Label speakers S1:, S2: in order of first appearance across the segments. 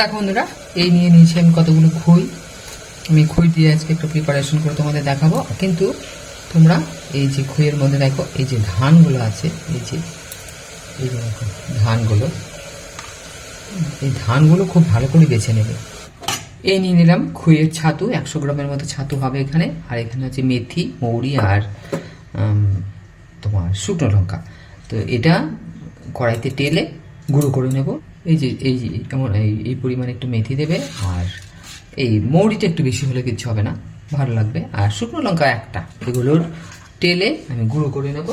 S1: দেখো বন্ধুরা, এই নিয়ে নিয়েছি আমি কতগুলো খই। আমি খই দিয়ে আজকে একটু প্রিপারেশন করে তোমাদের দেখাবো। কিন্তু তোমরা এই যে খইয়ের মধ্যে দেখো, এই যে ধানগুলো আছে, এই যে এই যে দেখো ধানগুলো। এই ধানগুলো খুব ভালো করে বেছে নেবে। এই নিয়ে নিলাম খইয়ের ছাতু, একশো গ্রামের মতো ছাতু হবে এখানে। আর এখানে আছে মেথি, মৌরি আর তোমার শুকনো লঙ্কা। তো এটা কড়াইতে টেলে গুঁড়ো করে নেব। এই যে এই যে, কেমন, এই এই পরিমাণে একটু মেথি দেবে আর এই মৌরিটা একটু বেশি হলে কিছু হবে না, ভালো লাগবে। আর শুকনো লঙ্কা একটা, এগুলোর টেলে আমি গুঁড়ো করে নেব।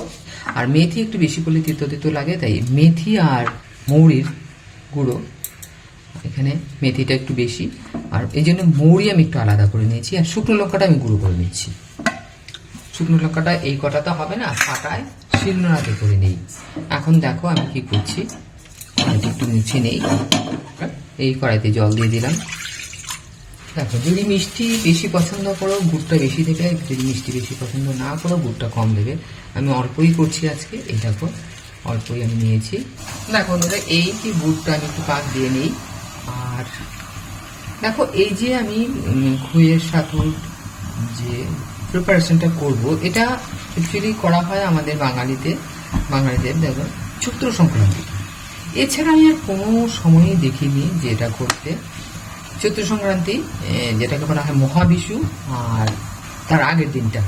S1: আর মেথি একটু বেশি করলে তিতো তিতো লাগে, তাই মেথি আর মৌরির গুঁড়ো, এখানে মেথিটা একটু বেশি। আর এই জন্য মৌরি আমি একটু আলাদা করে নিয়েছি, আর শুকনো লঙ্কাটা আমি গুঁড়ো করে নিচ্ছি। শুকনো লঙ্কাটা এই কটা তো হবে না পাটায় শিলনোড়াতে করে নিই। এখন দেখো আমি কি করছি। একটু মুছে নেই। এই কড়াইতে জল দিয়ে দিলাম। দেখো যদি মিষ্টি বেশি পছন্দ করো গুড়টা বেশি দেবে। যদি মিষ্টি বেশি পছন্দ না করো গুড়টা কম দেবে। আমি অল্পই করছি আজকে এই দেখো অল্পই আমি নিয়েছি। দেখো বন্ধুরা এই যে গুড়টা আমি একটু পাক দিয়ে নিই। আর দেখো এই যে আমি উম, খইয়ের সাথুর যে প্রিপারেশনটা করব এটা অ্যাকচুয়ালি করা হয় আমাদের বাঙালিতে বাঙালিদের দেখো চৈত্র সংক্রান্তি। এছাড়া আমি আর কোনো সময়ই দেখিনি যে এটা করতে চৈত্র সংক্রান্তি যেটাকে বলা হয় মহাবিষু আর তার আগের দিনটা।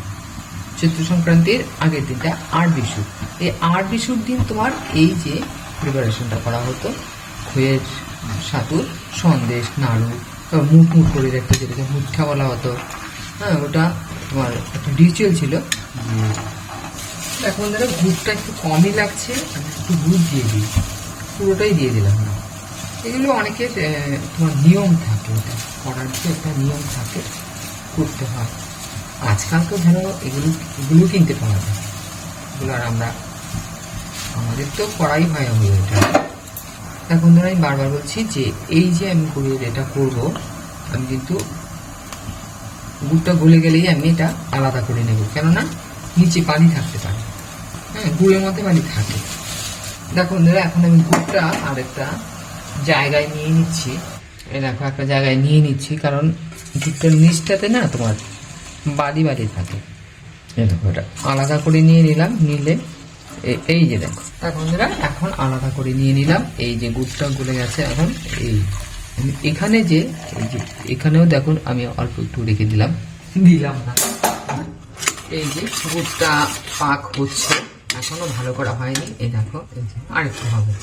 S1: চৈত্র সংক্রান্তির আগের দিনটা আট বিশু এই আট বিশুর দিন তোমার এই যে প্রিপারেশনটা করা হতো খইয়ের সাতুর, সন্দেশ, নাড়ু মুখ মুখ করে রাখতে যেটাকে মুঠা বলা হতো হ্যাঁ ওটা তোমার একটা রিচুয়াল ছিল এখন ধরো গুড়টা একটু কমই লাগছে একটু গুড় দিয়ে দিই। পুরোটাই দিয়ে দিলাম না। এগুলো অনেকের তোমার নিয়ম থাকে এটা। করার যে একটা নিয়ম থাকে, করতে হয়। আজকাল তো ধরো এগুলো এগুলো কিনতে পাওয়া যায়। এগুলো আর আমরা, আমাদের তো করাই হয় আমি এটা। এখন ধরো আমি বারবার বলছি যে এই যে আমি করে এটা করব, আমি কিন্তু গুড়টা গলে গেলেই আমি এটা আলাদা করে নেব। কেননা, নিচে পানি থাকতে পারে। হ্যাঁ গুড়ের মধ্যে পানি থাকে। দেখো এখন আমি গুড়টা আর একটা জায়গায় নিয়ে নিচ্ছি। এই দেখো, একটা জায়গায় নিয়ে নিচ্ছি, কারণ গুড়টার নিচটাতে না তোমার বালি বালি থাকে। এই দেখো, এটা আলাদা করে নিয়ে নিলাম, নিলে এই যে দেখো। বন্ধুরা, এখন আলাদা করে নিয়ে নিলাম, এই যে গুড়টা গলে গেছে এখন, এই এখানে যে, এই যে এখানেও দেখুন, আমি অল্প একটু রেখে দিলাম। দিলাম না। এই যে গুড়টা পাক হচ্ছে। এখনও ভালো করা হয়নি। এই দেখো, এই যে আরেকটু হবে।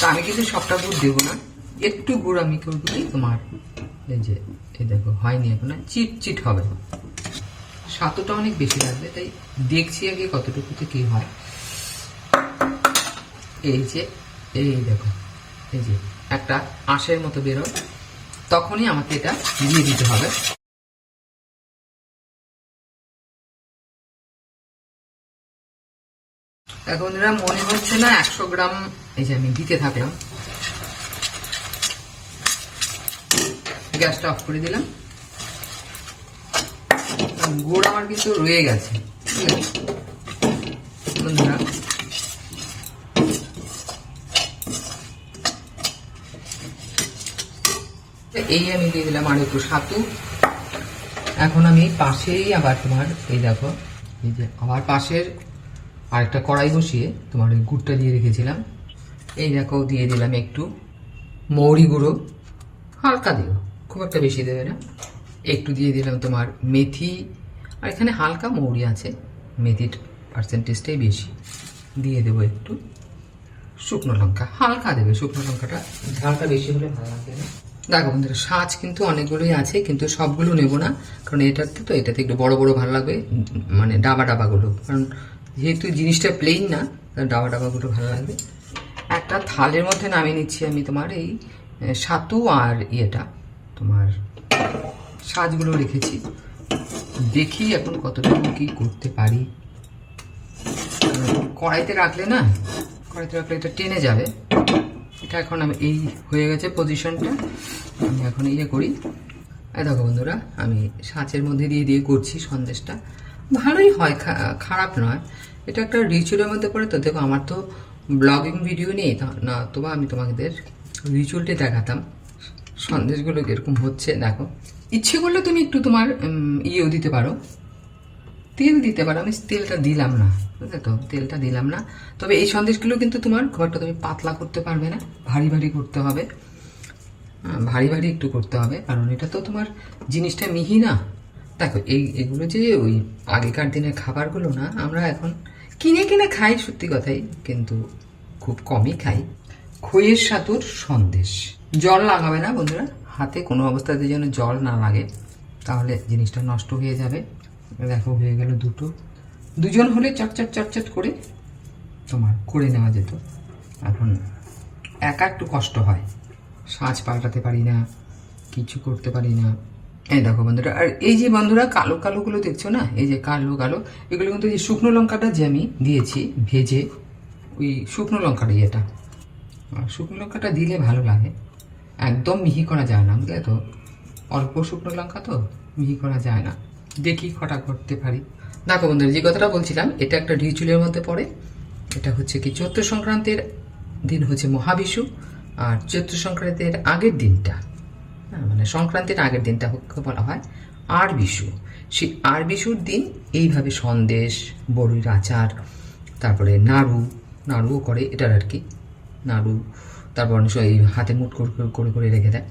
S1: তা আমি কিন্তু সবটা গুড় দেবো না। একটু গুড় আমি করব কি তোমার। এই যে, এই দেখো, হয়নি এখনও। চিট চিট হবে। সাতটা অনেক বেশি লাগবে, তাই দেখছি আগে কতটুকুতে কি হয়। এই যে, এই দেখো, এই যে, একটা আঁশের মতো বেরো তখনই আমাকে এটা দিয়ে দিতে হবে। এখন এরা মনে হচ্ছে না একশো গ্রাম, এই যে আমি দিতে থাকলাম। গ্যাসটা অফ করে দিলাম। গুড় আমার কিন্তু রয়ে গেছে। এই আমি দিয়ে দিলাম আর একটু সাতু এখন আমি পাশেই আবার তোমার, এই দেখো, এই যে আবার পাশের আরেকটা কড়াই বসিয়ে তোমার ওই গুড়টা দিয়ে রেখেছিলাম। এই দেখো, দিয়ে দিলাম একটু মৌরি গুঁড়ো, হালকা দিও, খুব একটা বেশি দেবে না। একটু দিয়ে দিলাম তোমার মেথি, আর এখানে হালকা মৌরি আছে, মেথির পার্সেন্টেজটাই বেশি। দিয়ে দেবো একটু শুকনো লঙ্কা, হালকা দেবে শুকনো লঙ্কাটা। ঝালটা বেশি হলে ভালো লাগবে না। দেখো সাজ কিন্তু অনেকগুলোই আছে, কিন্তু সবগুলো নেব না, কারণ এটাতে তো, এটাতে একটু বড় বড় ভালো লাগবে মানে ডাবা ডাবাগুলো। কারণ যেহেতু জিনিসটা প্লেন না ডাবা ডাবাগুলো ভালো লাগবে। একটা থালের মধ্যে নামিয়ে নিচ্ছি আমি তোমার এই সাতু আর ইয়েটা। তোমার সাজগুলো রেখেছি। দেখি এখন কতটুকু কি করতে পারি। কড়াইতে রাখলে না, কড়াইতে রাখলে এটা টেনে যাবে। এটা এখন আমি এই হয়ে গেছে পজিশনটা আমি এখন ইয়ে করি। দেখো বন্ধুরা, আমি সাঁচের মধ্যে দিয়ে দিয়ে করছি সন্দেশটা। ভালোই হয় খারাপ নয়। এটা একটা রিচুয়ালের মধ্যে পড়ে তো, দেখো আমার তো ব্লগিং ভিডিও নেই না তবু আমি তোমাদের রিচুয়ালটি দেখাতাম। সন্দেশগুলো কীরকম হচ্ছে, দেখো। ইচ্ছে করলে তুমি একটু তোমার ইয়েও দিতে পারো। তেল দিতে পারো, আমি তেলটা দিলাম না, বুঝলে তো? তেলটা দিলাম না। তবে এই সন্দেশগুলো কিন্তু তোমার একটা তুমি পাতলা করতে পারবে না, ভারী ভারী করতে হবে। ভারী ভারী একটু করতে হবে, কারণ এটা তো তোমার জিনিসটা মিহি না। দেখো, এই, এগুলো যে ওই আগেকার দিনের খাবারগুলো না, আমরা এখন কিনে কিনে খাই সত্যি কথাই, কিন্তু খুব কমই খাই। খইয়ের সাতুর সন্দেশ। জল লাগাবে না বন্ধুরা? হাতে কোনো অবস্থাতে যেন জল না লাগে, তাহলে জিনিসটা নষ্ট হয়ে যাবে। দেখো, হয়ে গেল দুটো। দুজন হলে চটচট চটচট করে তোমার করে নেওয়া যেত। এখন একা একটু কষ্ট হয়। সাজ পাল্টাতে পারি না, কিছু করতে পারি না। এই দেখো বন্ধুরা, আর এই যে বন্ধুরা কালো কালোগুলো দেখছ না? এই যে কালো কালো, এগুলো কিন্তু এই যে শুকনো লঙ্কাটা যে আমি দিয়েছি, ভেজে ওই শুকনো ইয়েটা। আর শুকনো লঙ্কাটা দিলে ভালো লাগে। একদম মিহি করা যায় না, বুঝলে তো? অল্প শুকনো লঙ্কা তো মিহি করা যায় না। দেখি কটা করতে পারি। দেখো বন্ধুরা, যে কথাটা বলছিলাম, এটা একটা রিচুয়ালের মধ্যে পড়ে। এটা হচ্ছে কি চৈত্র সংক্রান্তির দিন হচ্ছে মহাবিষু আর চৈত্র সংক্রান্তির আগের দিনটা। হ্যাঁ, মানে সংক্রান্তির আগের দিনটা হচ্ছে বলা হয় আর বিশু। সেই আর বিশুর দিন এইভাবে সন্দেশ বড়ির আচার তারপরে নাড়ু নাড়ুও করে এটার আর কি নাড়ু তারপর এই হাতে মুট করে করে- রেখে দেয়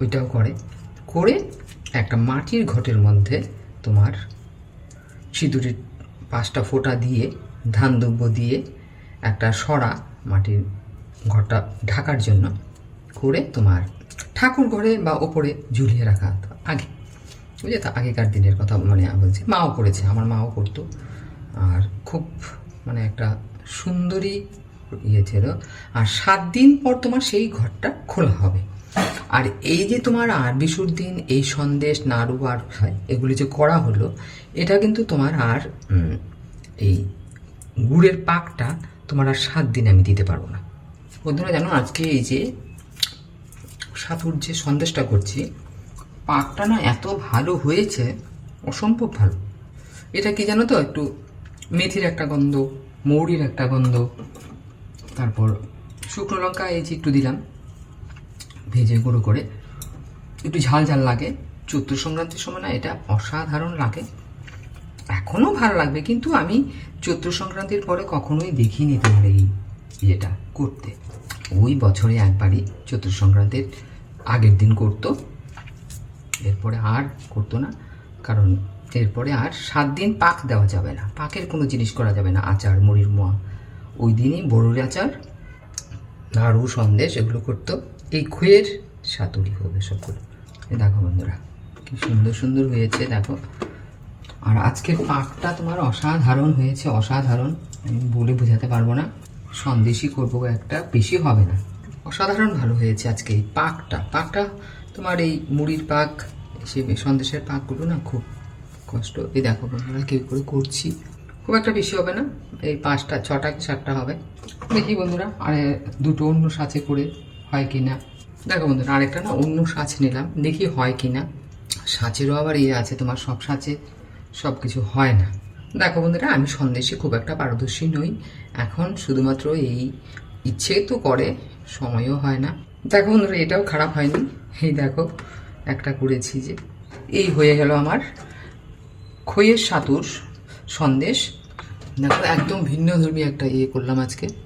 S1: ওইটাও করে। করে একটা মাটির ঘটের মধ্যে তোমার সিঁদুরের পাঁচটা ফোঁটা দিয়ে ধান দুব্য দিয়ে একটা সরা মাটির ঘরটা ঢাকার জন্য করে তোমার ঠাকুর ঘরে বা ওপরে ঝুলিয়ে রাখা। আগে বুঝলে তো আগেকার দিনের কথা মানে বলছি, মাও করেছে, আমার মাও করতো। আর খুব মানে একটা সুন্দরী ইয়ে ছিল। আর সাত দিন পর তোমার সেই ঘরটা খোলা হবে। আর এই যে তোমার আর বিশুর দিন এই সন্দেশ, নাড়ু আর এগুলি যে করা হলো, এটা কিন্তু তোমার আর এই গুড়ের পাকটা তোমার আর সাত দিন আমি দিতে পারব না। বন্ধুরা জানো, আজকে এই যে সাতুর যে সন্দেশটা করছি পাকটা না এত ভালো হয়েছে, অসম্ভব ভালো। এটা কি জানো তো, একটু মেথির একটা গন্ধ, মৌরির একটা গন্ধ। তারপর শুকনো লঙ্কা, এই যে একটু দিলাম, ভেজে গুঁড়ো করে। একটু ঝাল ঝাল লাগে, চৈত্র সংক্রান্তির সময় না এটা অসাধারণ লাগে। এখনও ভালো লাগবে, কিন্তু আমি চৈত্র সংক্রান্তির পরে কখনোই দেখিনি তোমার এই ইয়েটা করতে। ওই বছরে একবারই চৈত্র সংক্রান্তির আগের দিন করতো। এরপরে আর করতো না, কারণ এরপরে আর সাত দিন পাক দেওয়া যাবে না। পাকের কোনো জিনিস করা যাবে না, আচার, মুড়ির মোয়া। ওই দিনই বড়ুর আচার নাড়ু সন্দেশ এগুলো করতো। এই খুয়ের সাতুরি হবে সবগুলো দেখো বন্ধুরা, কি সুন্দর সুন্দর হয়েছে, দেখো। আর আজকের পাকটা তোমার অসাধারণ হয়েছে, অসাধারণ। আমি বলে বোঝাতে পারব না। সন্দেশই করব, একটা বেশি হবে না। অসাধারণ ভালো হয়েছে আজকে এই পাকটা। পাকটা তোমার এই মুড়ির পাক, সে সন্দেশের পাকগুলো না খুব কষ্ট। এই দেখো বন্ধুরা, কেউ করে করছি। খুব একটা বেশি হবে না, এই পাঁচটা, ছটা কি সাতটা হবে। দেখি বন্ধুরা, আর দুটো অন্য সাঁচে করে হয় কি না। দেখো বন্ধুরা, আরেকটা না অন্য সাঁচ নিলাম, দেখি হয় কি না। সাঁচেরও আবার ইয়ে আছে, তোমার সব সাঁচে সব কিছু হয় না। দেখো বন্ধুরা, আমি সন্দেশে খুব একটা পারদর্শী নই। এখন শুধুমাত্র এই ইচ্ছে তো করে, সময়ও হয় না। দেখো বন্ধুরা, এটাও খারাপ হয়নি। এই দেখো, একটা করেছি যে, এই হয়ে গেল আমার খইয়ের সাতুর সন্দেশ। দেখো, একদম ভিন্ন ধর্মী একটা ইয়ে করলাম আজকে।